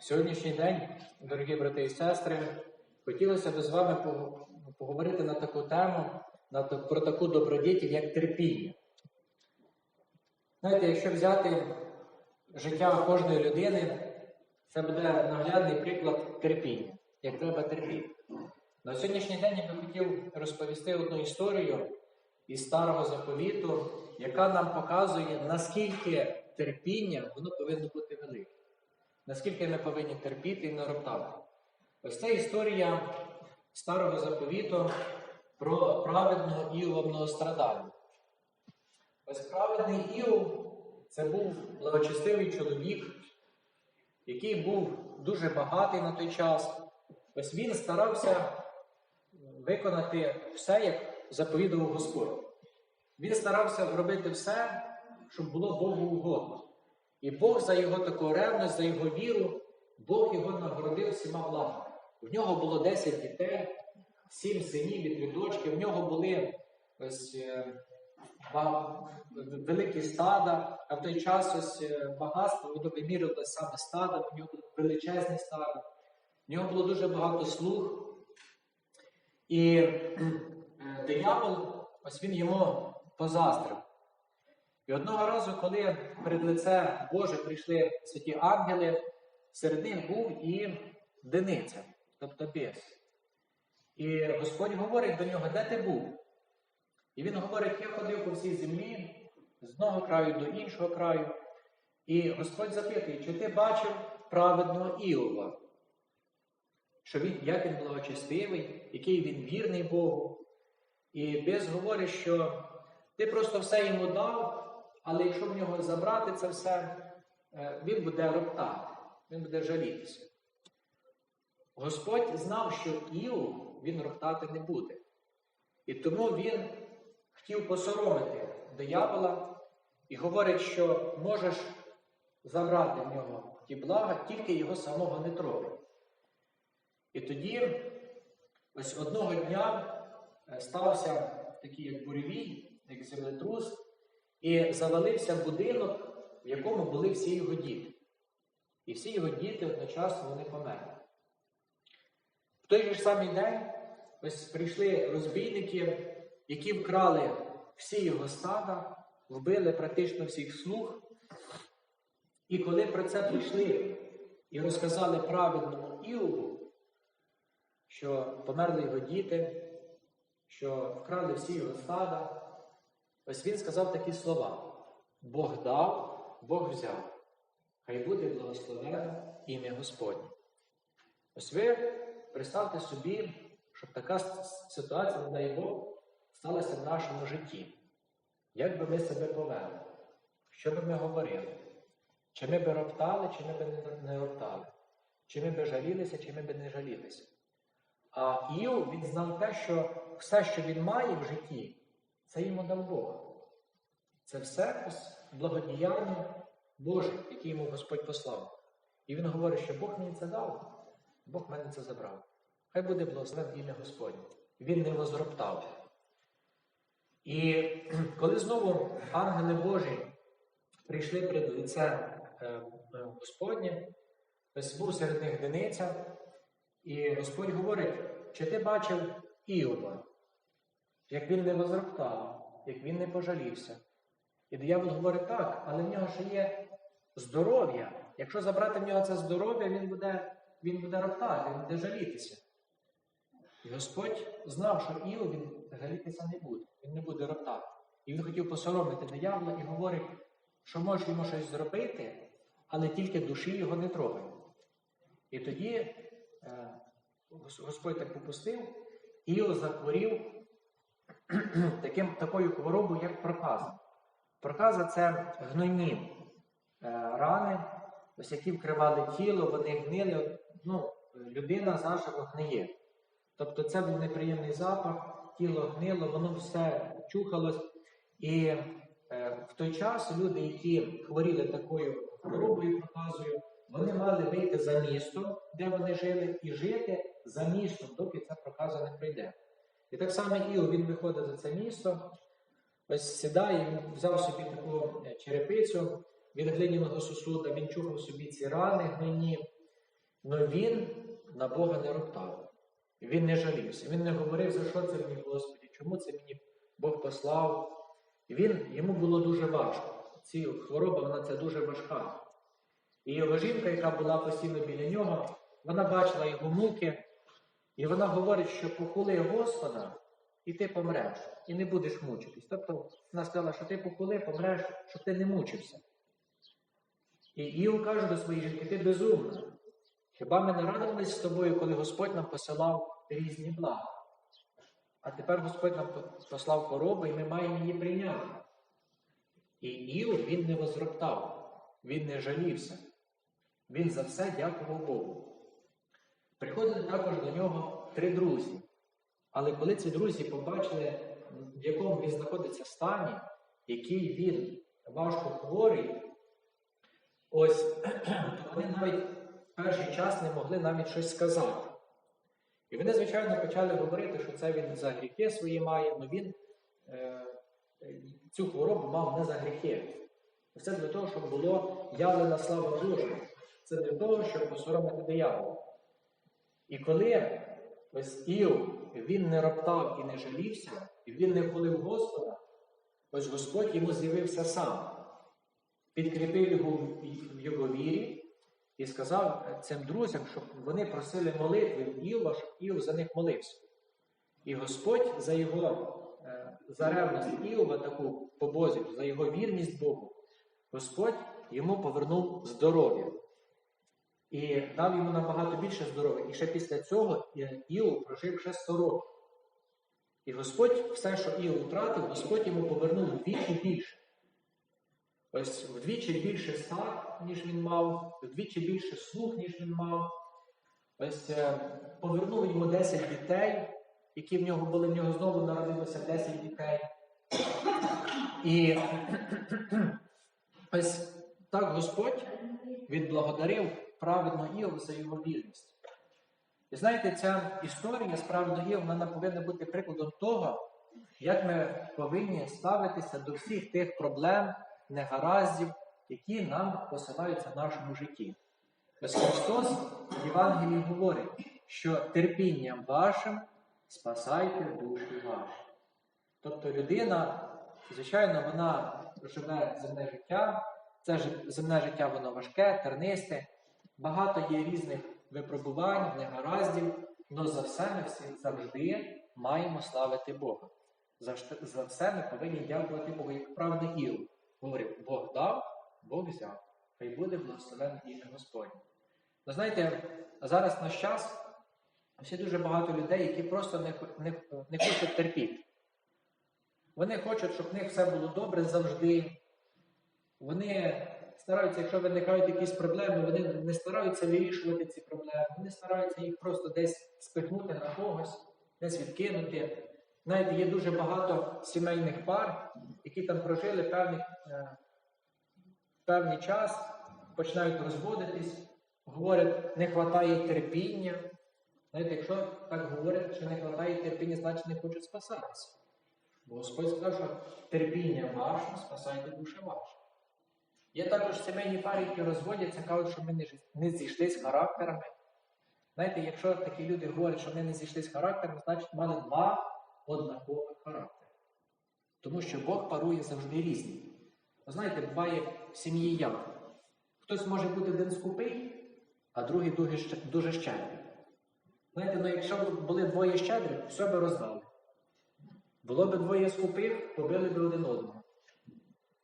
Сьогоднішній день, дорогі брати і сестри, хотілося б з вами поговорити на таку тему, про таку добродітель, як терпіння. Знаєте, якщо взяти життя кожної людини, це буде наглядний приклад терпіння, як треба терпіти. На сьогоднішній день я би хотів розповісти одну історію із старого заповіту, яка нам показує, наскільки терпіння воно повинно бути велике наскільки ми повинні терпіти і не роптати. Ось це історія старого заповіту про праведного Іова страдання. Ось праведний Іов це був благочестивий чоловік, який був дуже багатий на той час. Ось він старався виконати все, як заповідував Господь. Він старався робити все, щоб було Богу угодно. І Бог за його таку ревність, за його віру, Бог його нагородив всіма благами. В нього було 10 дітей, 7 синів і 3 дочки. В нього були ось е, великі стада, а в той час ось е, багатство воно вимірювало саме стада, в нього було величезні стада, в нього було дуже багато слуг. І е, диявол, ось він йому позаздрив. І одного разу, коли перед лице Боже прийшли святі ангели, серед них був і Дениця, тобто бес. І Господь говорить до нього, де ти був? І він говорить, я ходив по всій землі, з одного краю до іншого краю. І Господь запитує, чи ти бачив праведного Іова? Що він, як він благочестивий, який він вірний Богу. І Бес говорить, що ти просто все йому дав, але якщо в нього забрати це все, е, він буде роптати, він буде жалітися. Господь знав, що Іов він роптати не буде. І тому він хотів посоромити диявола і говорить, що можеш забрати в нього ті блага, тільки його самого не трогай. І тоді, ось одного дня е, стався такий як буревій, як землетрус, і завалився будинок, в якому були всі його діти. І всі його діти одночасно вони померли. В той же самий день ось прийшли розбійники, які вкрали всі його стада, вбили практично всіх слуг. І коли про це прийшли і розказали праведному Іову, що померли його діти, що вкрали всі його стада, Ось він сказав такі слова: Бог дав, Бог взяв. Хай буде благословено ім'я Господнє. Ось ви представте собі, щоб така ситуація, не дай Бог, сталася в нашому житті. Як би ми себе повели? Що би ми говорили? Чи ми би роптали, чи ми би не- роптали? Чи ми би жалілися, чи ми би не жалілися? А Іов, він знав те, що все, що він має в житті, це йому дав Бог. Це все благодіяння Боже, яке йому Господь послав. І він говорить, що Бог мені це дав, Бог мене це забрав. Хай буде благословен ім'я Господнє. Він не возроптав. І коли знову ангели Божі прийшли перед лице е, е, Господнє, був серед них Дениця, і Господь говорить, чи ти бачив Іова, як він не возроптав, як він не пожалівся. І диявол говорить так, але в нього ще є здоров'я. Якщо забрати в нього це здоров'я, він буде, він буде роптати, він буде жалітися. І Господь знав, що Іов він жалітися не буде, він не буде роптати. І він хотів посоромити диявола і говорить, що може йому щось зробити, але тільки душі його не трогай. І тоді е, Господь так попустив, Іов захворів таким, такою хворобою, як проказа. Проказа це гнойні е, рани, ось які вкривали тіло, вони гнили. Ну, людина заживо гниє. Тобто це був неприємний запах, тіло гнило, воно все чухалось. І е, в той час люди, які хворіли такою хворобою проказою, вони мали вийти за місто, де вони жили, і жити за містом, доки ця проказа не прийде. І так само Іов, він виходить за це місто, ось сідає, взяв собі таку е, черепицю, від глиняного сусуда, він чухав собі ці рани гнині, але він на Бога не роптав. Він не жалівся. Він не говорив, за що це мені, Господі, чому це мені Бог послав. Він, йому було дуже важко. Ці хвороба, вона це дуже важка. І його жінка, яка була постійно біля нього, вона бачила його муки, і вона говорить, що похули Господа, і ти помреш, і не будеш мучитись. Тобто вона сказала, що ти похули, помреш, щоб ти не мучився. І Іов каже до своєї жінки, ти безумна. Хіба ми не радувалися з тобою, коли Господь нам посилав різні блага? А тепер Господь нам послав хворобу, і ми маємо її прийняти. І Іов він не возроптав, він не жалівся. Він за все дякував Богу. Приходили також до нього три друзі. Але коли ці друзі побачили, в якому він знаходиться стані, який він важко хворий, ось вони навіть в перший час не могли навіть щось сказати. І вони, звичайно, почали говорити, що це він за гріхи свої має, але він е, цю хворобу мав не за гріхи. Це для того, щоб було явлена слава Божа. Це для того, щоб посоромити диявола. І коли ось Іов, він не роптав і не жалівся, і він не хвалив Господа, ось Господь йому з'явився сам, підкріпив його в його вірі і сказав цим друзям, щоб вони просили молитви Іова, щоб Іов за них молився. І Господь за його е, за ревність Іова, таку побозів, за його вірність Богу, Господь йому повернув здоров'я. І дав йому набагато більше здоров'я. І ще після цього Іов прожив ще 100 років. І Господь все, що Іов втратив, Господь йому повернув вдвічі більше. Ось вдвічі більше стат, ніж він мав, вдвічі більше слух, ніж він мав. Ось е, повернув йому 10 дітей, які в нього були, в нього знову народилося 10 дітей. І ось так Господь відблагодарив праведно Іов за його вірність. І знаєте, ця історія з праведно Іов, вона повинна бути прикладом того, як ми повинні ставитися до всіх тих проблем, негараздів, які нам посилаються в нашому житті. Ось Христос в Євангелії говорить, що терпінням вашим спасайте душі ваші. Тобто людина, звичайно, вона живе земне життя, це земне життя воно важке, тернисте, багато є різних випробувань, негараздів, але за все ми всі завжди маємо славити Бога. За все ми повинні дякувати Богу, як правда Іов. Говорив, Бог дав, Бог взяв. Хай буде благословенне ім'я Господнє. Ви знаєте, зараз наш час всі дуже багато людей, які просто не, не, не хочуть терпіти. Вони хочуть, щоб в них все було добре завжди. Вони стараються, якщо виникають якісь проблеми, вони не стараються вирішувати ці проблеми, вони стараються їх просто десь спихнути на когось, десь відкинути. Знаєте, є дуже багато сімейних пар, які там прожили певний, е, певний час, починають розводитись, говорять, не вистачає терпіння. Знаєте, якщо так говорять, що не вистачає терпіння, значить не хочуть спасатися. Бо Господь сказав, що терпіння ваше, спасайте душе ваші. Є також сімейні пари, які розводяться, кажуть, що ми не, не зійшлися характерами. Знаєте, якщо такі люди говорять, що вони не зійшлися характерами, значить мали два однакових характери. Тому що Бог парує завжди різні. Ви знаєте, буває в сім'ї як. Хтось може бути один скупий, а другий дуже щедрий. Знаєте, ну якщо б були двоє щедрих, все би роздали. Було б двоє скупих, побили б один одного.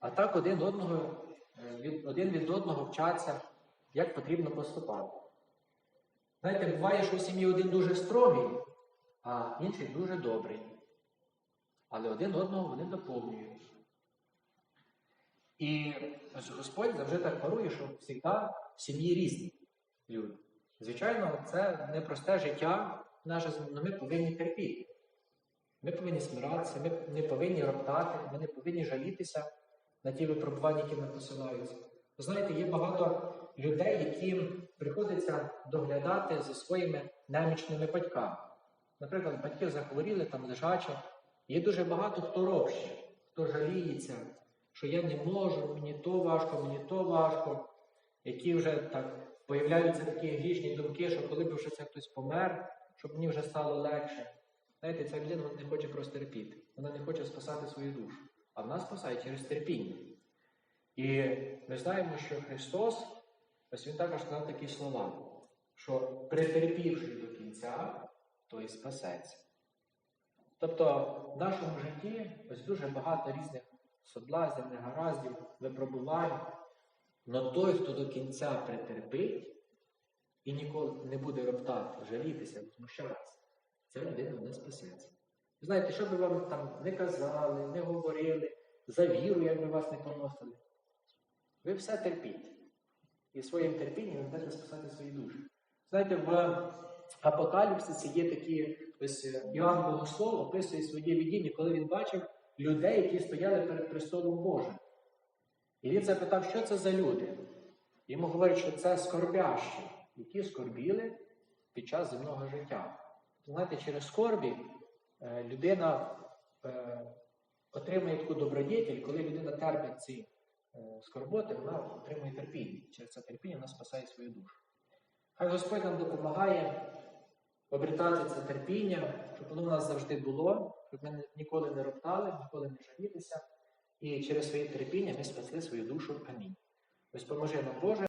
А так один одного, один від одного вчаться, як потрібно поступати. Знаєте, буває, що в сім'ї один дуже строгий, а інший дуже добрий. Але один одного вони доповнюють. І Господь завжди так парує, що завжди в сім'ї різні люди. Звичайно, це непросте життя наше, але ми повинні терпіти. Ми повинні смиратися, ми не повинні роптати, ми не повинні жалітися на ті випробування, які нам посилаються. Ви знаєте, є багато людей, яким приходиться доглядати за своїми немічними батьками. Наприклад, батьки захворіли, там лежачі. Є дуже багато хто робще, хто жаліється, що я не можу, мені то важко, мені то важко, які вже так появляються такі грішні думки, що коли б вже це хтось помер, щоб мені вже стало легше. Знаєте, ця людина не хоче просто терпіти, вона не хоче спасати свою душу, а вона спасає через терпіння. І ми знаємо, що Христос, ось Він також сказав такі слова, що претерпівши до кінця, то і спасеться. Тобто в нашому житті ось дуже багато різних соблазнів, негараздів, випробувань. Но той, хто до кінця претерпить і ніколи не буде роптати, жалітися, возмущатися, ця людина не спасеться. Знаєте, що би вам там не казали, не говорили, за віру, як би вас не поносили, ви все терпіть. І своїм терпінням ви будете спасати свої душі. Знаєте, в Апокаліпсисі є такі, ось е, Іоанн Богослов описує своє видіння, коли він бачив людей, які стояли перед престолом Божим. І він запитав, що це за люди. Йому говорять, що це скорбящі, які скорбіли під час земного життя. Знаєте, через скорбі е, людина е, отримує таку добродетель, коли людина терпить ці е, скорботи, вона отримує терпіння. Через це терпіння вона спасає свою душу. Хай Господь нам допомагає обрітати це терпіння, щоб воно в нас завжди було, щоб ми ніколи не роптали, ніколи не жалітися. І через своє терпіння ми спасли свою душу. Амінь. Ось поможи нам Боже.